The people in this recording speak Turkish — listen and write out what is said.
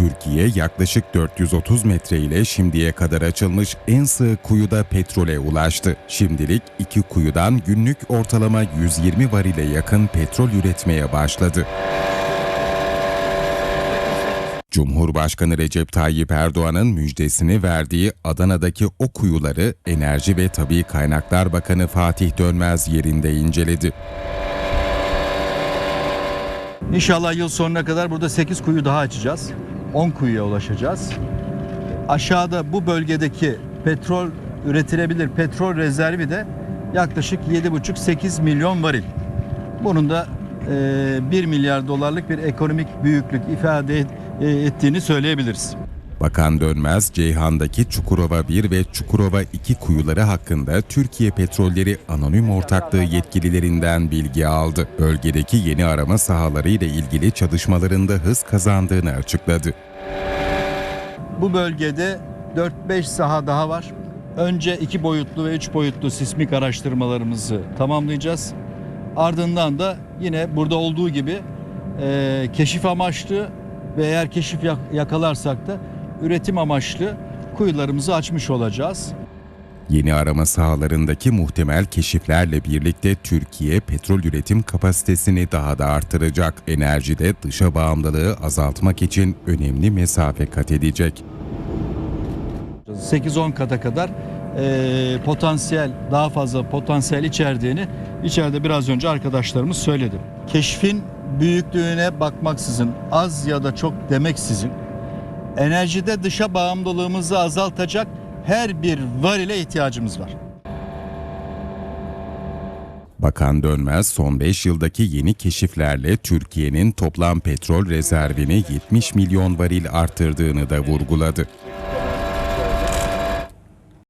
Türkiye yaklaşık 430 metre ile şimdiye kadar açılmış en sığ kuyuda petrole ulaştı. Şimdilik iki kuyudan günlük ortalama 120 varile yakın petrol üretmeye başladı. Cumhurbaşkanı Recep Tayyip Erdoğan'ın müjdesini verdiği Adana'daki o kuyuları Enerji ve Tabi Kaynaklar Bakanı Fatih Dönmez yerinde inceledi. İnşallah yıl sonuna kadar burada 8 kuyu daha açacağız. 10 kuyuya ulaşacağız. Aşağıda bu bölgedeki petrol üretilebilir petrol rezervi de yaklaşık 7,5-8 milyon varil. Bunun da e, 1 milyar dolarlık bir ekonomik büyüklük ifade e, ettiğini söyleyebiliriz. Bakan Dönmez, Ceyhan'daki Çukurova 1 ve Çukurova 2 kuyuları hakkında Türkiye Petrolleri Anonim Ortaklığı yetkililerinden bilgi aldı. Bölgedeki yeni arama sahaları ile ilgili çalışmalarında hız kazandığını açıkladı. Bu bölgede 4-5 saha daha var. Önce iki boyutlu ve üç boyutlu sismik araştırmalarımızı tamamlayacağız. Ardından da yine burada olduğu gibi e, keşif amaçlı ve eğer keşif yak- yakalarsak da üretim amaçlı kuyularımızı açmış olacağız. Yeni arama sahalarındaki muhtemel keşiflerle birlikte Türkiye petrol üretim kapasitesini daha da artıracak. Enerjide dışa bağımlılığı azaltmak için önemli mesafe kat edecek. 8-10 kata kadar e, potansiyel daha fazla potansiyel içerdiğini içeride biraz önce arkadaşlarımız söyledi. Keşfin büyüklüğüne bakmaksızın az ya da çok demeksizin enerjide dışa bağımlılığımızı azaltacak her bir varile ihtiyacımız var. Bakan Dönmez son 5 yıldaki yeni keşiflerle Türkiye'nin toplam petrol rezervini 70 milyon varil arttırdığını da vurguladı.